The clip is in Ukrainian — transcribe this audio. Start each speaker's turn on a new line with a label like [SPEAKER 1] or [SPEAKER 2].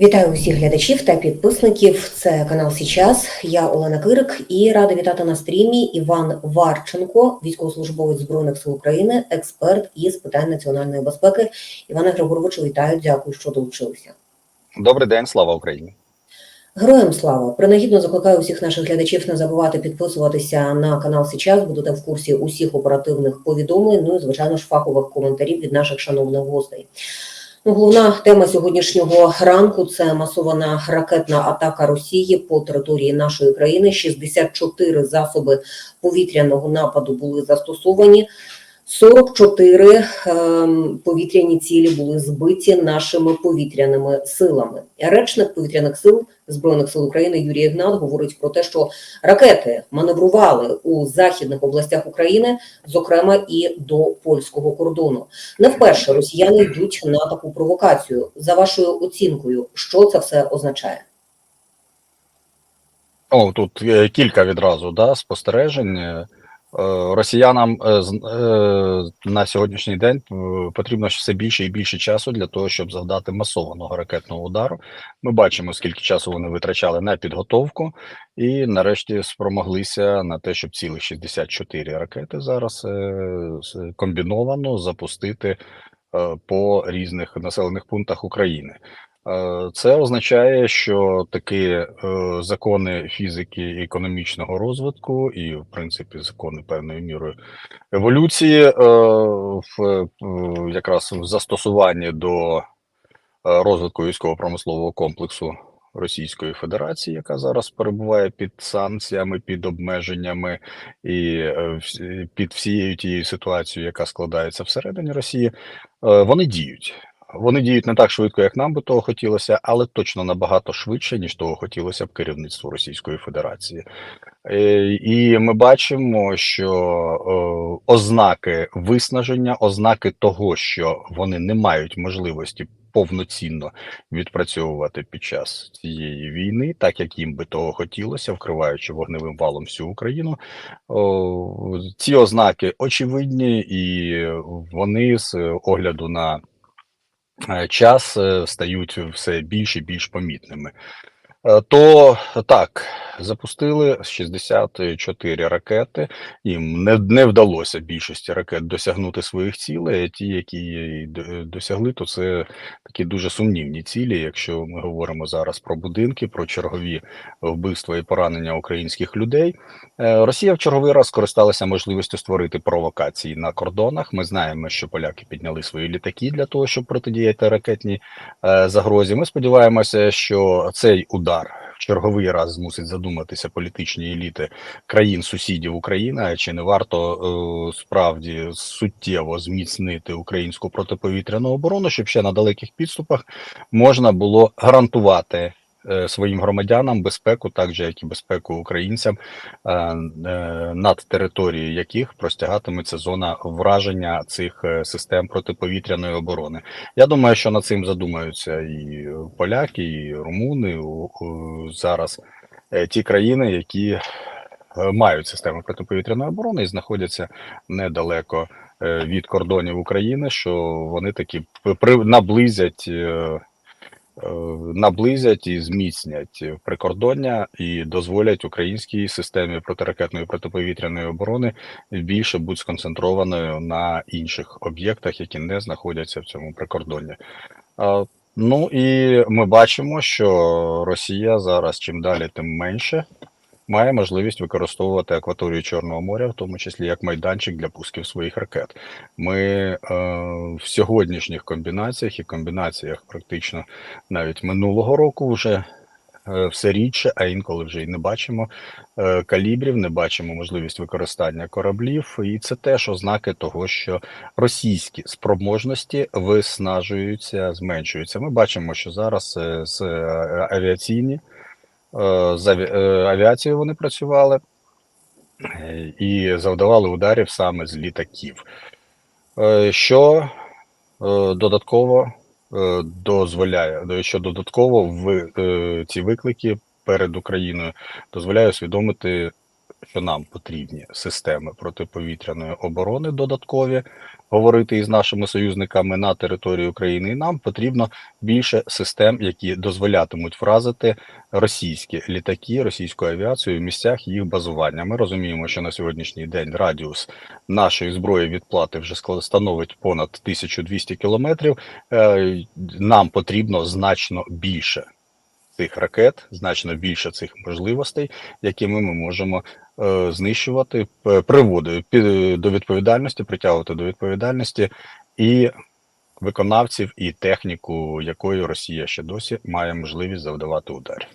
[SPEAKER 1] Вітаю усіх глядачів та підписників. Це канал Січас. Я Олена Кирик і рада вітати на стрімі Іван Варченко, військовослужбовець збройних сил України, експерт із питань національної безпеки. Івана Григоровичу, вітаю. Дякую, що долучилися.
[SPEAKER 2] Добрий день, слава Україні.
[SPEAKER 1] Героям слава! Принагідно закликаю усіх наших глядачів не забувати підписуватися на канал Січас. Будете в курсі усіх оперативних повідомлень. Ну і звичайно ж фахових коментарів від наших шановних гостей. Ну, головна тема сьогоднішнього ранку це масована ракетна атака Росії по території нашої країни. 64 засоби повітряного нападу були застосовані. 44 ем, повітряні цілі були збиті нашими повітряними силами. Речник повітряних сил збройних сил України Юрій Ігнат говорить про те, що ракети маневрували у західних областях України, зокрема і до польського кордону. Не вперше росіяни йдуть на таку провокацію. За вашою оцінкою, що це все означає?
[SPEAKER 2] О, тут е, кілька відразу да, спостережень. Е, Росіянам е, е, на сьогоднішній день потрібно все більше і більше часу для того, щоб завдати масованого ракетного удару. Ми бачимо, скільки часу вони витрачали на підготовку, і нарешті спромоглися на те, щоб цілих 64 ракети зараз комбіновано запустити по різних населених пунктах України. Е, Це означає, що такі е, закони фізики і економічного розвитку, і, в принципі, закони певною мірою еволюції, е, в якраз в застосуванні до розвитку військово-промислового комплексу Російської Федерації, яка зараз перебуває під санкціями, під обмеженнями і під всією тією ситуацією, яка складається всередині Росії, вони діють. Вони діють не так швидко, як нам би того хотілося, але точно набагато швидше, ніж того хотілося б керівництву Російської Федерації. Е, І ми бачимо, що е, ознаки виснаження, ознаки того, що вони не мають можливості повноцінно відпрацьовувати під час цієї війни, так як їм би того хотілося, вкриваючи вогневим валом всю Україну. Ці ознаки очевидні, і вони з огляду на час е, стають все більш і більш помітними. Е, То так, запустили 64 ракети. Їм не, не вдалося більшості ракет досягнути своїх цілей. Ті, які досягли, то це такі дуже сумнівні цілі. Якщо ми говоримо зараз про будинки, про чергові вбивства і поранення українських людей. Е, Росія в черговий раз скористалася можливістю створити провокації на кордонах. Ми знаємо, що поляки підняли свої літаки для того, щоб протидіяти ракетній е, загрозі. Ми сподіваємося, що цей удар черговий раз змусить задуматися політичні еліти країн сусідів України. Чи не варто е, справді суттєво зміцнити українську протиповітряну оборону, щоб ще на далеких підступах можна було гарантувати своїм громадянам безпеку, так же як і безпеку українцям, е, е, над територією яких простягатиметься зона враження цих е, систем протиповітряної оборони. Я думаю, що над цим задумаються і поляки, і румуни зараз е, ті країни, які е, мають систему протиповітряної оборони і знаходяться недалеко е, від кордонів України, що вони таки наблизять. Е, Наблизять і зміцнять прикордоння і дозволять українській системі протиракетної протиповітряної оборони більше бути сконцентрованою на інших об'єктах, які не знаходяться в цьому прикордонні. Ну і ми бачимо, що Росія зараз чим далі, тим менше має можливість використовувати акваторію Чорного моря, в тому числі як майданчик для пусків своїх ракет. Ми е, в сьогоднішніх комбінаціях і комбінаціях практично навіть минулого року вже е, все рідше, а інколи вже й не бачимо е, калібрів, не бачимо можливість використання кораблів, і це теж ознаки того, що російські спроможності виснажуються, зменшуються. Ми бачимо, що зараз е, з авіаційні з е, авіацією вони працювали е, і завдавали ударів саме з літаків, Е, що е, додатково е, дозволяє, до- що додатково в е, ці виклики перед Україною дозволяє усвідомити, що нам потрібні системи протиповітряної оборони додаткові, говорити із нашими союзниками на території України. І нам потрібно більше систем, які дозволятимуть вразити російські літаки, російську авіацію в місцях їх базування. Ми розуміємо, що на сьогоднішній день радіус нашої зброї відплати вже становить понад 1200 кілометрів. Е, Нам потрібно значно більше цих ракет, значно більше цих можливостей, якими ми можемо е, знищувати, приводити під- до відповідальності, притягувати до відповідальності і виконавців, і техніку, якою Росія ще досі має можливість завдавати ударів.